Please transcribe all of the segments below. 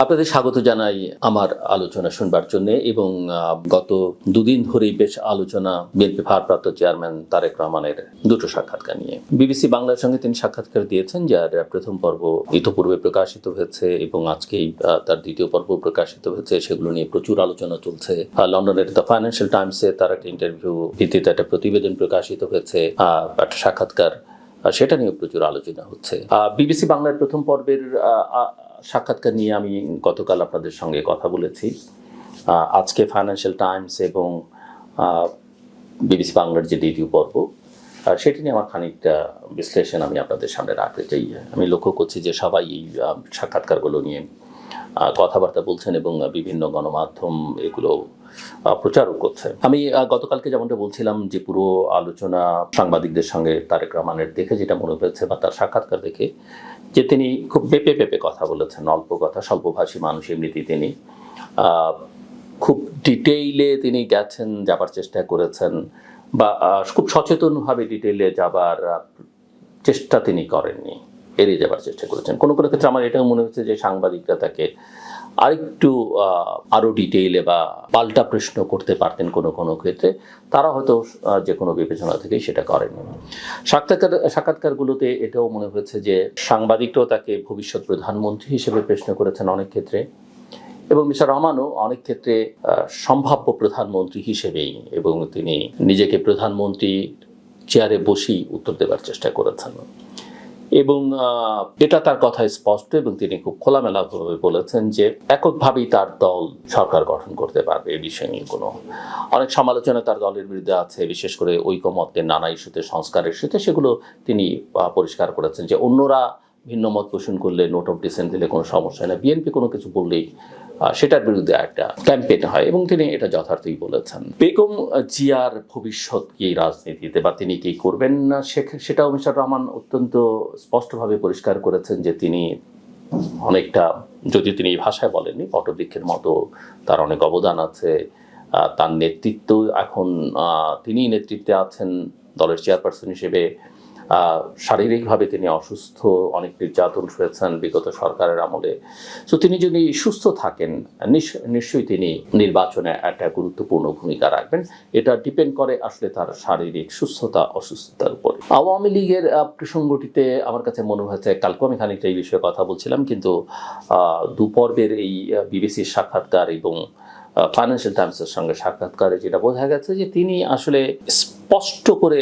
আপনাদের স্বাগত জানাই আমার আলোচনা শুনবার জন্য এবং গত দুদিন ধরেই বেশ আলোচনা বিএনপি ভারপ্রাপ্ত চেয়ারম্যান তারেক রহমানের দুটো সাক্ষাৎকার নিয়ে। বিবিসি বাংলার সঙ্গে তিনি সাক্ষাৎকার দিয়েছেন, যার প্রথম পর্ব ইতোপূর্বে প্রকাশিত হয়েছে এবং আজকেই তার দ্বিতীয় পর্ব প্রকাশিত হয়েছে। সেগুলো নিয়ে প্রচুর আলোচনা চলছে। লন্ডনের দ্য ফাইন্যান্সিয়াল টাইমসে তার একটা ইন্টারভিউ ভিত্তিতে একটা প্রতিবেদন প্রকাশিত হয়েছে একটা সাক্ষাৎকার সেটা নিয়ে প্রচুর আলোচনা হচ্ছে। বিবিসি বাংলার প্রথম পর্বের সাক্ষাৎকার নিয়ে আমি গতকাল আপনাদের সঙ্গে কথা বলেছি। আজকে ফাইন্যান্সিয়াল টাইমস এবং বিবিসি বাংলার যে রিভিউ পর্ব আর সেটি নিয়ে আমার খানিকটা বিশ্লেষণ আমি আপনাদের সামনে রাখতে চাই। আমি লক্ষ্য করছি যে সবাই এই সাক্ষাৎকারগুলো নিয়ে কথাবার্তা বলছেন এবং বিভিন্ন গণমাধ্যম এগুলো প্রচারও করছে। আমি গতকালকে যেমনটা বলছিলাম যে পুরো আলোচনা সাংবাদিকদের সঙ্গে তারেক রহমানের দেখে যেটা মনে হয়েছে বা তার সাক্ষাৎকার দেখে, যে তিনি খুব পেপে পেপে কথা বলেছেন, অল্প কথা, স্বল্পভাষী মানুষ এমনিতে তিনি। খুব ডিটেইলে তিনি গেছেন, যাবার চেষ্টা করেছেন বা খুব সচেতনভাবে ডিটেইলে যাবার চেষ্টা তিনি করেননি। এড়িয়ে যাবার চেষ্টা করেছেন। কোনো কোনো ক্ষেত্রে আমার এটাও মনে হচ্ছে যে সাংবাদিকরা তাকে আরেকটু আরও আরও ডিটেইলে বা পাল্টা প্রশ্ন করতে পারতেন কোনো কোনো ক্ষেত্রে। তারা হয়তো যে কোনো বিবেচনা থেকেই সেটা করেনি সাক্ষাৎকার, সাক্ষাৎকারগুলোতে এটাও মনে হয়েছে যে সাংবাদিকরাও তাকে ভবিষ্যৎ প্রধানমন্ত্রী হিসেবে প্রশ্ন করেছেন অনেক ক্ষেত্রে। এবং মিস্টার রহমানও অনেক ক্ষেত্রে সম্ভাব্য প্রধানমন্ত্রী হিসেবেই এবং তিনি নিজেকে প্রধানমন্ত্রী চেয়ারে বসেই উত্তর দেবার চেষ্টা করেছেন। এবং এটা তার কথা স্পষ্ট এবং তিনি খুব খোলামেলাভাবে বলেছেন যে এককভাবেই তার দল সরকার গঠন করতে পারবে এ বিষয়ে নিয়ে কোনো। অনেক সমালোচনা তার দলের বিরুদ্ধে আছে, বিশেষ করে ঐকমত্যের নানা ইস্যুতে সংস্কারের ইস্যুতে, সেগুলো তিনি পরিষ্কার করেছেন যে অন্যরা ভিন্ন মত পোষণ করলে, নোট অফ ডিসেন্ট দিলে কোনো সমস্যা হয় না। বিএনপি কোনো কিছু বললেই সেটার বিরুদ্ধে একটা ক্যাম্পেইন হয় এবং তিনি এটা যথার্থই বলেছেন। বেগম জিয়ার ভবিষ্যৎ কি রাজনীতিতে বা তিনি কি করবেন না? সেটাও মিস্টার রহমান অত্যন্ত স্পষ্টভাবে পরিষ্কার করেছেন যে তিনি অনেকটা যদি তিনি এই ভাষায় বলেননি পটবৃক্ষের মতো তার অনেক অবদান আছে তার নেতৃত্ব এখন তিনি নেতৃত্বে আছেন দলের চেয়ারপারসন হিসেবে। শারীরিকভাবে তিনি অসুস্থ, অনেক নির্যাতন হয়েছেন বিগত সরকারের আমলে। তো তিনি যদি সুস্থ থাকেন নিশ্চয়ই তিনি নির্বাচনে একটা গুরুত্বপূর্ণ ভূমিকা রাখবেন। এটা ডিপেন্ড করে আসলে তার শারীরিক সুস্থতা, অসুস্থতার উপর। আওয়ামী লীগের প্রসঙ্গটিতে আমার কাছে মনে হয়েছে, কালকে আমি খানিকটা এই বিষয়ে কথা বলছিলাম, কিন্তু দুপর্বের এই বিবিসির সাক্ষাৎকার এবং ফাইন্যান্সিয়াল টাইমসের সঙ্গে সাক্ষাৎকারে যেটা বোঝা গেছে যে তিনি আসলে স্পষ্ট করে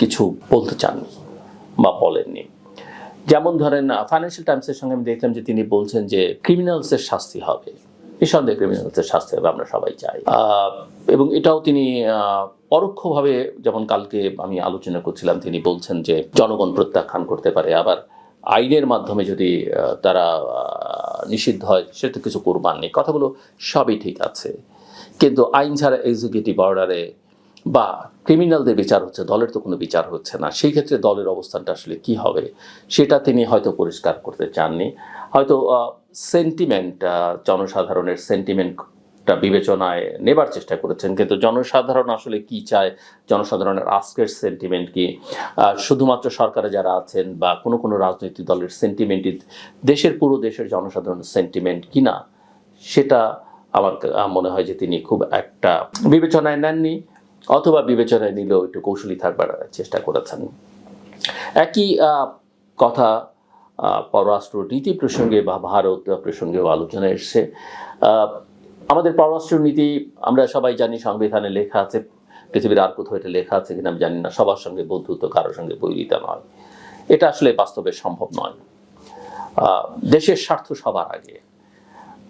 কিছু বলতে চাননি বা বলেননি। যেমন ধরেন ফাইন্যান্সিয়াল টাইমসের সঙ্গে আমি দেখলাম যে তিনি বলছেন যে ক্রিমিনালসের শাস্তি হবে। নিঃসন্দেহে ক্রিমিনালসের শাস্তি হবে, আমরা সবাই চাই। এবং এটাও তিনি পরোক্ষভাবে যেমন কালকে আমি আলোচনা করছিলাম, তিনি বলছেন যে জনগণ প্রত্যাখ্যান করতে পারে। আবার আইনের মাধ্যমে যদি তারা নিষিদ্ধ হয় সেটা কিছু কোরবান নেই। কথাগুলো সবই ঠিক আছে। কিন্তু আইন ছাড়া এক্সিকিউটিভ অর্ডারে বা ক্রিমিনালদের বিচার হচ্ছে, দলের তো কোনো বিচার হচ্ছে না। সেই ক্ষেত্রে দলের অবস্থানটা আসলে কি হবে, সেটা তিনি হয়তো পরিষ্কার করতে চাননি। হয়তো সেন্টিমেন্ট জনসাধারণের সেন্টিমেন্টটা বিবেচনায় নেবার চেষ্টা করেছেন, কিন্তু জনসাধারণ আসলে কি চায়, জনসাধারণের আজকের সেন্টিমেন্ট কি? শুধুমাত্র সরকারে যারা আছেন বা কোনো কোনো রাজনৈতিক দলের সেন্টিমেন্টই দেশের পুরো দেশের জনসাধারণের সেন্টিমেন্ট কি না, সেটা আমার মনে হয় যে তিনি খুব একটা বিবেচনায় নেননি। অথবা বিবেচনায় নিলেও একটু কৌশলী থাকবার চেষ্টা করেছেন। একই কথা আহ, পররাষ্ট্র নীতি প্রসঙ্গে বা ভারত প্রসঙ্গেও আলোচনা এসছে। আমাদের পররাষ্ট্র নীতি আমরা সবাই জানি সংবিধানে লেখা আছে পৃথিবীর আর কোথাও এটা লেখা আছে কিনা আমি জানি না সবার সঙ্গে বন্ধুত্ব কারোর সঙ্গে বৈরিতা নয়। এটা আসলে বাস্তবে সম্ভব নয়। দেশের স্বার্থ সবার আগে।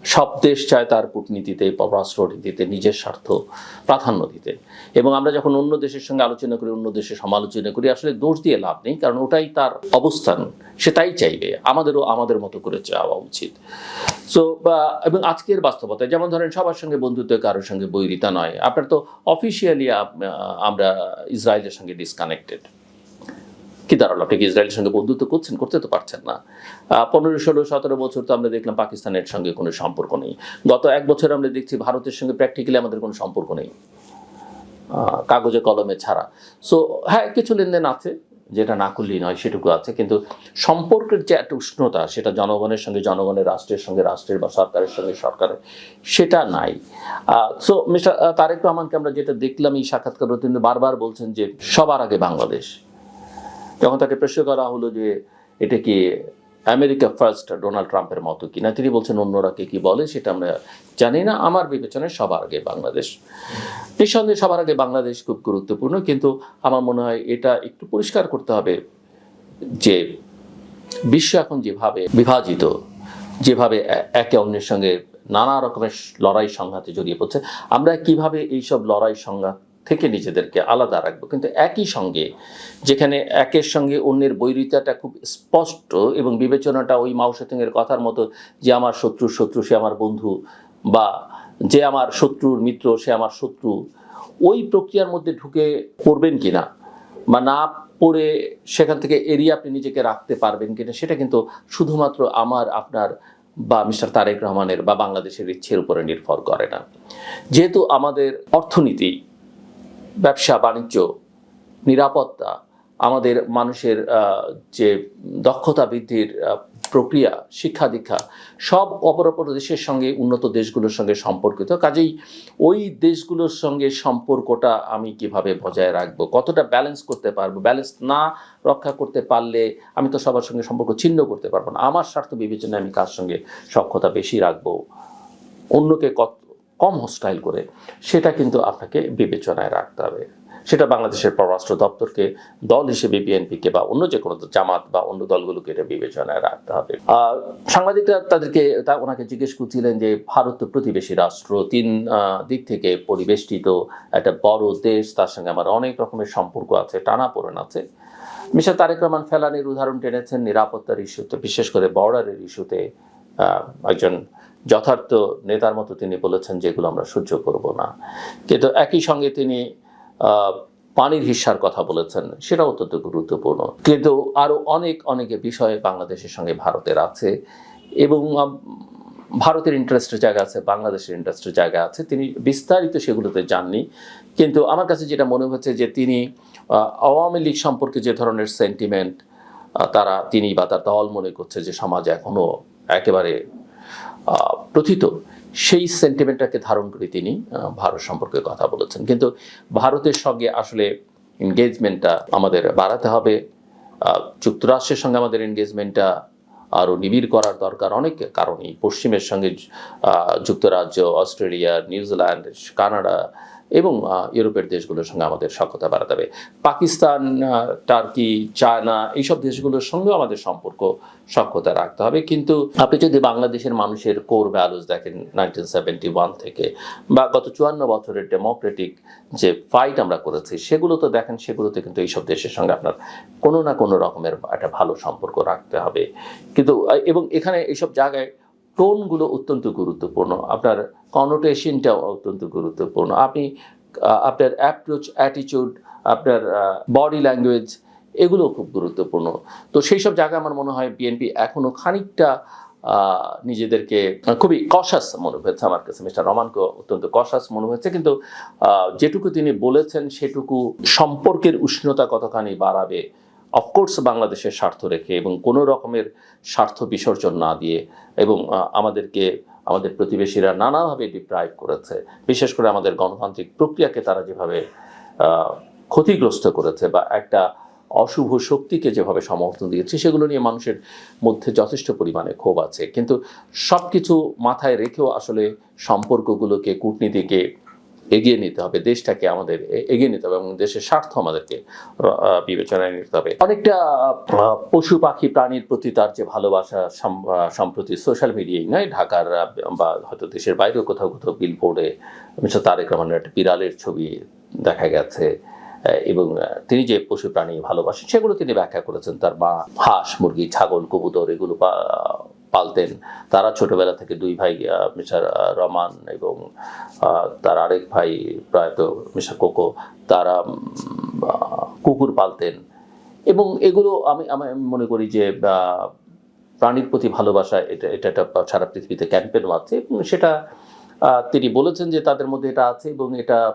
সব দেশ চায় তার কূটনীতিতে পররাষ্ট্র নীতিতে নিজের স্বার্থ প্রাধান্য দিতে। এবং আমরা যখন অন্য দেশের সঙ্গে আলোচনা করি, অন্য দেশের সমালোচনা করি, আসলে দোষ দিয়ে লাভ নেই, কারণ ওটাই তার অবস্থান। সে তাই চাইবে, আমাদেরও আমাদের মতো করে চাওয়া উচিত। সো বা, এবং আজকের বাস্তবতায়, যেমন ধরেন সবার সঙ্গে বন্ধুত্ব কারোর সঙ্গে বৈরিতা নয়। আপনার তো অফিসিয়ালি আমরা ইসরায়েলের সঙ্গে ডিসকানেক্টেড কি দাঁড়াল? আপনি কি ইসরায়েলের সঙ্গে বন্ধুত্ব করছেন? করতে তো পারছেন না। পনেরো, ষোলো, সতেরো বছর তো আমরা দেখলাম পাকিস্তানের সঙ্গে কোনো সম্পর্ক নেই। গত এক বছর আমরা দেখছি ভারতের সঙ্গে প্র্যাকটিক্যালি আমাদের কোনো সম্পর্ক নেই। কাগজে, কলমে ছাড়া। সো হ্যাঁ কিছু লেনদেন আছে, যেটা না করলেই নয়, সেটুকু আছে। কিন্তু সম্পর্কের যে একটা উষ্ণতা, সেটা জনগণের সঙ্গে, জনগণের রাষ্ট্রের সঙ্গে, রাষ্ট্রের বা সরকারের সঙ্গে, সরকারের, সেটা নাই। সো মিস্টার তারেক রহমানকে আমরা যেটা দেখলাম এই সাক্ষাৎকার, তিনি বারবার বলছেন যে সবার আগে বাংলাদেশ। যখন তাকে প্রশ্ন করা হলো যে, এটা কি আমেরিকা ফার্স্ট ডোনাল্ড ট্রাম্পের মতো কিনা? তিনি বলছেন, অন্যরা কে কি বলে সেটা আমরা জানি না। আমার বিবেচনায় সবার আগে বাংলাদেশ। নিঃসন্দেহে সবার আগে বাংলাদেশ খুব গুরুত্বপূর্ণ, কিন্তু আমার মনে হয় এটা একটু পরিষ্কার করতে হবে যে, বিশ্ব এখন যেভাবে বিভাজিত, যেভাবে একে অন্যের সঙ্গে নানা রকমের লড়াই সংঘাতে জড়িয়ে পড়ছে, আমরা কীভাবে এইসব লড়াই সংঘাত থেকে নিজেদেরকে আলাদা রাখব। কিন্তু একই সঙ্গে যেখানে একের সঙ্গে অন্যের বৈরিতাটা খুব স্পষ্ট এবং বিবেচনাটা ওই মাও সেতুংয়ের কথার মতো যে আমার শত্রুর শত্রু সে আমার বন্ধু বা যে আমার শত্রুর মিত্র সে আমার শত্রু, ওই প্রক্রিয়ার মধ্যে ঢুকে পড়বেন কি না বা না পড়ে সেখান থেকে এড়িয়ে আপনি নিজেকে রাখতে পারবেন কিনা সেটা কিন্তু শুধুমাত্র আমার, আপনার বা মিস্টার তারেক রহমানের বা বাংলাদেশের ইচ্ছের উপরে নির্ভর করে না। যেহেতু আমাদের অর্থনীতি ব্যবসা, বাণিজ্য, নিরাপত্তা, আমাদের মানুষের যে দক্ষতা বৃদ্ধির প্রক্রিয়া, শিক্ষা দীক্ষা, সব অপর অপর দেশের সঙ্গে উন্নত দেশগুলোর সঙ্গে সম্পর্কিত। কাজেই ওই দেশগুলোর সঙ্গে সম্পর্কটা আমি কীভাবে বজায় রাখব? কতটা ব্যালেন্স করতে পারব? ব্যালেন্স না রক্ষা করতে পারলে আমি তো সবার সঙ্গে সম্পর্ক ছিন্ন করতে পারব না। আমার স্বার্থ বিবেচনায় আমি কার সঙ্গে সক্ষতা বেশি রাখব? অন্যকে কত কম হোস্টাইল করে, সেটা কিন্তু আপনাকে বিবেচনায় রাখতে হবে। সেটা বাংলাদেশের পররাষ্ট্র দপ্তরকে, দল হিসেবে বিএনপিকে বা অন্য যে কোনো জামাত বা অন্য দলগুলোকে এটা বিবেচনায় রাখতে হবে। আর সাংবাদিকরা তাদেরকে তা ওনাকে জিজ্ঞেস করছিলেন যে, ভারত তো প্রতিবেশী রাষ্ট্র, তিন দিক থেকে পরিবেষ্টিত একটা বড় দেশ, তার সঙ্গে আমার অনেক রকমের সম্পর্ক আছে, টানাপোড়েন আছে। মিস্টার তারেক রহমান ফেলানির উদাহরণ টেনেছেন নিরাপত্তার ইস্যুতে, বিশেষ করে বর্ডারের ইস্যুতে একজন যথার্থ নেতার মতো তিনি বলেছেন যেগুলো আমরা সহ্য করব না। কিন্তু একই সঙ্গে তিনি পানির হিস্যার কথা বলেছেন সেটা অত্যন্ত গুরুত্বপূর্ণ। কিন্তু আরও অনেক অনেক বিষয়ে বাংলাদেশের সঙ্গে ভারতের আছে এবং ভারতের ইন্টারেস্টের জায়গা আছে, বাংলাদেশের ইন্টারেস্টের জায়গা আছে, তিনি বিস্তারিত সেগুলোতে যাননি। কিন্তু আমার কাছে যেটা মনে হচ্ছে যে তিনি আওয়ামী লীগ সম্পর্কে যে ধরনের সেন্টিমেন্ট তারা, তিনি বা তার দল মনে করছে যে সমাজ এখনও একেবারে প্রথিত। সেই সেন্টিমেন্টটাকে ধারণ করে তিনি ভারত সম্পর্কে কথা বলেছেন। কিন্তু ভারতের সঙ্গে আসলে এনগেজমেন্টটা আমাদের বাড়াতে হবে। যুক্তরাষ্ট্রের সঙ্গে আমাদের এনগেজমেন্টটা আরও নিবিড় করার দরকার। অনেক কারণেই। পশ্চিমের সঙ্গে যুক্তরাজ্য, অস্ট্রেলিয়া, নিউজিল্যান্ড, কানাডা এবং ইউরোপের দেশগুলোর সঙ্গে আমাদের সক্ষতা বাড়াতে হবে। পাকিস্তান টার্কি, চায়না এইসব দেশগুলোর সঙ্গেও আমাদের সম্পর্ক সক্ষতা রাখতে হবে। কিন্তু আপনি যদি বাংলাদেশের মানুষের কোর ভ্যালুস দেখেন নাইনটিন সেভেন্টি ওয়ান থেকে, বা গত চুয়ান্ন বছরের ডেমোক্রেটিক যে ফাইট আমরা করেছি, সেগুলো তো দেখেন, সেগুলোতে কিন্তু এইসব দেশের সঙ্গে আপনার কোনো না কোনো রকমের একটা ভালো সম্পর্ক রাখতে হবে। কিন্তু এবং এখানে এইসব জায়গায় টোনগুলো অত্যন্ত গুরুত্বপূর্ণ। আপনার কনোটেশনটাও অত্যন্ত গুরুত্বপূর্ণ। আপনি আপনার অ্যাপ্রোচ অ্যাটিটিউড আপনার বডি ল্যাঙ্গুয়েজ এগুলো খুব গুরুত্বপূর্ণ। তো সেই সব জায়গায় আমার মনে হয় বিএনপি এখনও খানিকটা নিজেদেরকে খুবই কশাস মনে হয়েছে আমার কাছে। মিস্টার রহমানকে অত্যন্ত কশাস মনে হয়েছে। কিন্তু যেটুকু তিনি বলেছেন সেটুকু সম্পর্কের উষ্ণতা কতখানি বাড়াবে অফকোর্স বাংলাদেশের স্বার্থ রেখে এবং কোনো রকমের স্বার্থ বিসর্জন না দিয়ে এবং আমাদেরকে, আমাদের প্রতিবেশীরা নানাভাবে ডিপ্রাইভ করেছে। বিশেষ করে আমাদের গণতান্ত্রিক প্রক্রিয়াকে তারা যেভাবে ক্ষতিগ্রস্ত করেছে বা একটা অশুভ শক্তিকে যেভাবে সমর্থন দিয়েছে, সেগুলো নিয়ে মানুষের মধ্যে যথেষ্ট পরিমাণে ক্ষোভ আছে। কিন্তু সব কিছু মাথায় রেখেও আসলে সম্পর্কগুলোকে, কূটনীতিকে এগিয়ে নিতে হবে, দেশটাকে আমাদের এগিয়ে নিতে হবে এবং দেশের স্বার্থ আমাদেরকে বিবেচনায় নিতে হবে। অনেকটা পশু পাখি প্রাণীর প্রতি তার যে ভালোবাসা সম্প্রতি সোশ্যাল মিডিয়ায় নয়, ঢাকার বা হয়তো দেশের বাইরেও কোথাও কোথাও বিলবোর্ডে মিস্টার তারেক রহমানের একটা বিড়ালের ছবি দেখা গেছে এবং তিনি যে পশু প্রাণী ভালোবাসেন, সেগুলো তিনি ব্যাখ্যা করেছেন। তার মা হাঁস, মুরগি, ছাগল, কবুতর, এগুলো পালতেন। তারা ছোটবেলা থেকে দুই ভাই মিস্টার রমান এবং তার আরেক ভাই প্রয়াত মিস্টার কোকো, তারা কুকুর পালতেন। এবং এগুলো আমি আমি মনে করি যে প্রাণীর প্রতি ভালোবাসা এটা এটা একটা সারা পৃথিবীতে ক্যাম্পেন আছে এবং সেটা তিনি বলেছেন যে তাদের মধ্যে এটা আছে এবং এটা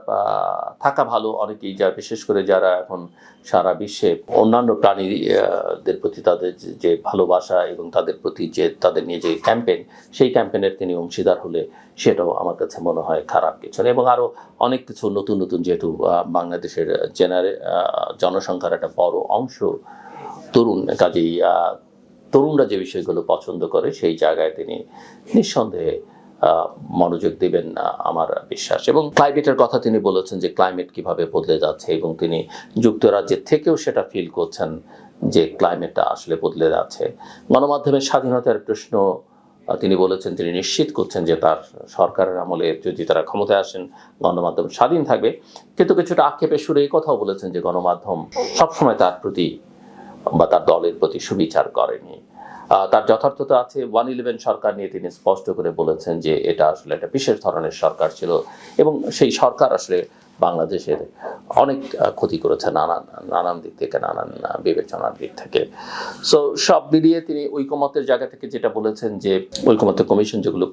থাকা ভালো অনেকেই, যা বিশেষ করে যারা এখন সারা বিশ্বে অন্যান্য প্রাণীদের প্রতি তাদের যে- ভালোবাসা এবং তাদের প্রতি যে, তাদের নিয়ে যে ক্যাম্পেইন সেই ক্যাম্পেইনের তিনি অংশীদার হলে সেটাও আমার কাছে মনে হয় খারাপ কিছু না। এবং আরও অনেক কিছু নতুন নতুন যেহেতু বাংলাদেশের জেনারে জনসংখ্যার একটা বড় অংশ তরুণ, কাজেই তরুণরা যে বিষয়গুলো পছন্দ করে সেই জায়গায় তিনি নিঃসন্দেহে মনোযোগ দেবেন আমার বিশ্বাস। এবং ক্লাইমেটের কথা তিনি বলেছেন যে ক্লাইমেট কীভাবে বদলে যাচ্ছে এবং তিনি যুক্তরাজ্যের থেকেও সেটা ফিল করছেন যে ক্লাইমেটটা আসলে বদলে যাচ্ছে। গণমাধ্যমের স্বাধীনতার প্রশ্ন তিনি বলেছেন, তিনি নিশ্চিত করছেন যে তার সরকারের আমলে যদি তারা ক্ষমতায় আসেন, গণমাধ্যম স্বাধীন থাকবে। কিন্তু কিছুটা আক্ষেপের সুরে এই কথাও বলেছেন যে গণমাধ্যম সবসময় তার প্রতি বা তার দলের প্রতি সুবিচার করেনি। তার যথার্থতা আছে। ওয়ান ইলেভেন সরকার নিয়ে তিনি স্পষ্ট করে বলেছেন যে এটা আসলে একটা বিশেষ ধরনের সরকার ছিল এবং সেই সরকার আসলে বাংলাদেশের অনেক ক্ষতি করেছে নানান নানান দিক থেকে, নানান বিবেচনার দিক থেকে। সো সব মিলিয়ে তিনি ঐকমত্যের জায়গা থেকে যেটা বলেছেন যে ঐকমত্য কমিশন যেগুলো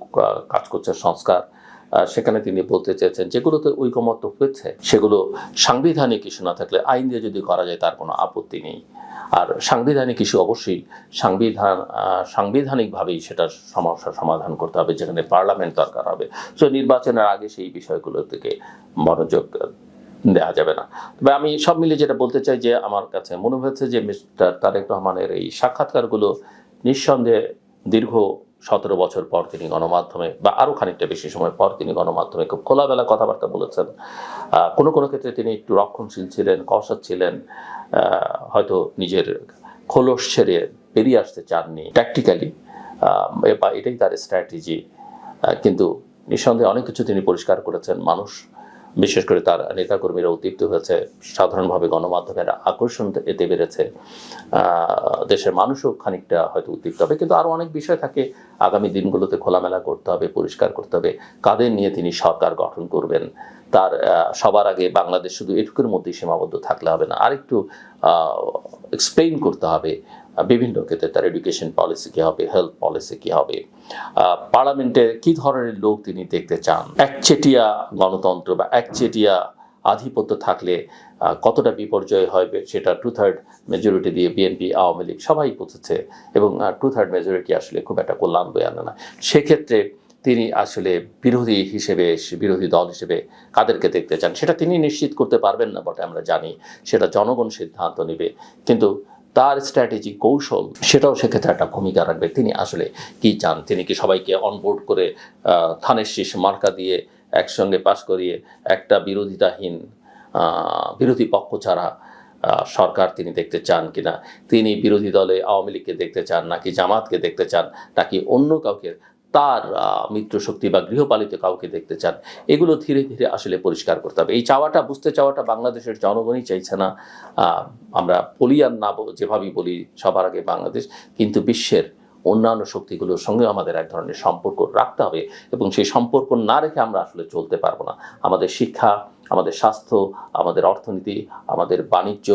কাজ করছে সংস্কার সেখানে তিনি বলতে চেয়েছেন যেগুলোতে ঐকমত্য হয়েছে, সেগুলো সাংবিধানিক ইস্যু না থাকলে আইন দিয়ে যদি করা যায়, তার কোনো আপত্তি নেই। আর সাংবিধানিক ইস্যু অবশ্যই সাংবিধান সাংবিধানিকভাবেই সেটার সমস্যার সমাধান করতে হবে, যেখানে পার্লামেন্ট দরকার হবে। সো নির্বাচনের আগে সেই বিষয়গুলো থেকে মনোযোগ দেওয়া যাবে না। তবে আমি সব মিলিয়ে যেটা বলতে চাই যে আমার কাছে মনে হয়েছে যে মিস্টার তারেক রহমানের এই সাক্ষাৎকারগুলো নিঃসন্দেহে দীর্ঘ সতেরো বছর পর তিনি গণমাধ্যমে বা আরও খানিকটা বেশি সময় পর তিনি গণমাধ্যমে খুব খোলাবেলা কথাবার্তা বলেছেন। কোনো কোনো ক্ষেত্রে তিনি একটু রক্ষণশীল ছিলেন, কষা ছিলেন হয়তো নিজের খোলস ছেড়ে বেরিয়ে আসতে চাননি প্র্যাকটিক্যালি বা এটাই তার স্ট্র্যাটেজি কিন্তু নিঃসন্দেহে অনেক কিছু তিনি পরিষ্কার করেছেন। মানুষ বিশেষ করে তার নেতাকর্মীরা উদ্দীপ্ত হয়েছে। সাধারণভাবে গণমাধ্যমের আকর্ষণ এতে বেড়েছে। দেশের মানুষও খানিকটা হয়তো উদ্দীপ্ত হবে। কিন্তু আরও অনেক বিষয় থাকে। আগামী দিনগুলোতে খোলামেলা করতে হবে, পরিষ্কার করতে হবে। কাদের নিয়ে তিনি সরকার গঠন করবেন? তার সবার আগে বাংলাদেশ শুধু এটুকুর মধ্যেই সীমাবদ্ধ থাকলে হবে না। আরেকটু এক্সপ্লেইন করতে হবে। বিভিন্ন ক্ষেত্রে তার এডুকেশন পলিসি কী হবে হেলথ পলিসি কী হবে পার্লামেন্টে কী ধরনের লোক তিনি দেখতে চান? একচেটিয়া গণতন্ত্র বা একচেটিয়া আধিপত্য থাকলে কতটা বিপর্যয় হবে সেটা টু থার্ড মেজরিটি দিয়ে বিএনপি আওয়ামী লীগ সবাই বুঝেছে এবং টু থার্ড মেজরিটি আসলে খুব একটা কল্যাণ বয়ে আনে না। সেক্ষেত্রে তিনি আসলে বিরোধী হিসেবে, বিরোধী দল হিসেবে কাদেরকে দেখতে চান? সেটা তিনি নিশ্চিত করতে পারবেন না বটে, আমরা জানি। সেটা জনগণ সিদ্ধান্ত নেবে। কিন্তু তার স্ট্র্যাটেজি কৌশল, সেটাও সেক্ষেত্রে একটা ভূমিকা রাখবে। তিনি আসলে কি চান? তিনি কি সবাইকে অনবোর্ড করে থানের শীষ মার্কা দিয়ে একসঙ্গে পাশ করিয়ে একটা বিরোধিতাহীন বিরোধী পক্ষ ছাড়া সরকার তিনি দেখতে চান কিনা? তিনি বিরোধী দলে আওয়ামী লীগকে দেখতে চান নাকি জামাতকে দেখতে চান নাকি অন্য কাউকে তার মিত্রশক্তি বা গৃহপালিত কাউকে দেখতে চান, এগুলো ধীরে ধীরে আসলে পরিষ্কার করতে হবে। এই চাওয়াটা, বুঝতে চাওয়াটা বাংলাদেশের জনগণই চাইছে না। আমরা বলি আর না যেভাবেই বলি, সবার আগে বাংলাদেশ, কিন্তু বিশ্বের অন্যান্য শক্তিগুলোর সঙ্গে আমাদের এক ধরনের সম্পর্ক রাখতে হবে এবং সেই সম্পর্ক না রেখে আমরা আসলে চলতে পারব না। আমাদের শিক্ষা, আমাদের স্বাস্থ্য, আমাদের অর্থনীতি, আমাদের বাণিজ্য,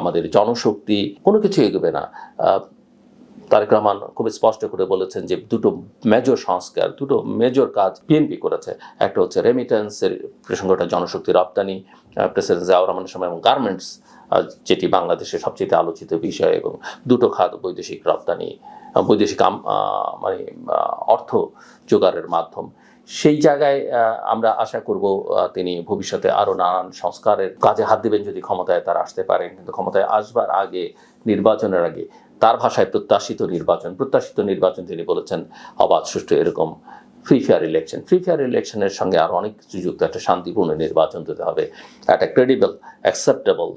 আমাদের জনশক্তি, কোনো কিছু এগোবে না। তারেক রহমান খুব স্পষ্ট করে বলেছেন যে দুটো মেজর সংস্কার, দুটো মেজর কাজ বিএনপি করেছে। একটা হচ্ছে রেমিটেন্সের প্রসঙ্গটা, জনশক্তি রপ্তানি প্রেসিডেন্ট জিয়াউর রহমানের সময় এবং গার্মেন্টস যেটি বাংলাদেশের সবচেয়ে আলোচিত বিষয় এবং দুটো খাত বৈদেশিক রপ্তানি বৈদেশিক মানে অর্থ জোগাড়ের মাধ্যম। সেই জায়গায় আমরা আশা করব তিনি ভবিষ্যতে আরও নানান সংস্কারের কাজে হাত দেবেন যদি ক্ষমতায় তারা আসতে পারেন। কিন্তু ক্ষমতায় আসবার আগে, নির্বাচনের আগে তার ভাষায় প্রত্যাশিত নির্বাচন প্রত্যাশিত নির্বাচন তিনি বলেছেন, অবাধ, সুষ্ঠু, এরকম free fair election free fair ইলেকশনের সঙ্গে আরও অনেক কিছু যুক্ত, একটা শান্তিপূর্ণ নির্বাচন দিতে হবে, একটা credible acceptable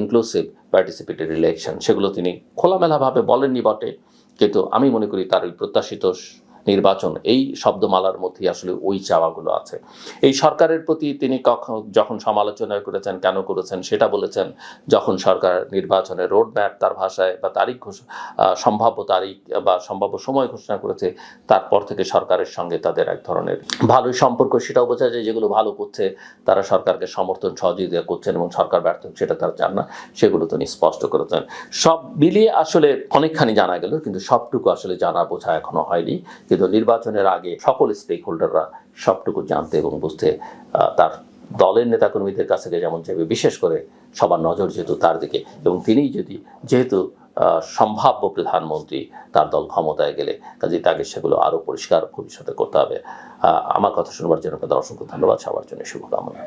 inclusive participated election সেগুলো তিনি খোলামেলাভাবে বলেননি বটে, কিন্তু আমি মনে করি তার ওই প্রত্যাশিত নির্বাচন, এই শব্দমালার মধ্যেই আসলে ওই চাওয়াগুলো আছে। এই সরকারের প্রতি তিনি কখন যখন সমালোচনা করেছেন, কেন করেছেন সেটা বলেছেন, যখন সরকার নির্বাচনের রোড ম্যাপ তার ভাষায় বা তারিখ সম্ভাব্য তারিখ বা সম্ভাব্য সময় ঘোষণা করেছে, তারপর থেকে সরকারের সঙ্গে তাদের এক ধরনের ভালোই সম্পর্ক, সেটাও বোঝা যায় যেগুলো ভালো করছে, তারা সরকারকে সমর্থন সহযোগিতা করছেন এবং সরকার ব্যর্থ সেটা তারা চান না, সেগুলো তিনি স্পষ্ট করেছেন। সব মিলিয়ে আসলে অনেকখানি জানা গেল, কিন্তু সবটুকু আসলে জানা বোঝা এখনও হয়নি। কিন্তু নির্বাচনের আগে সকল স্টেক হোল্ডাররা সবটুকু জানতে এবং বুঝতে তার দলের নেতাকর্মীদের কাছ থেকে যেমন যাবে বিশেষ করে সবার নজর যেহেতু তার দিকে এবং তিনিই যদি, যেহেতু সম্ভাব্য প্রধানমন্ত্রী তার দল ক্ষমতায় গেলে কাজে তাকে সেগুলো আরও পরিষ্কার ভবিষ্যতে করতে হবে। আমার কথা শুনবার জন্য আপনাদের অসংখ্য ধন্যবাদ। সবার জন্য শুভকামনা।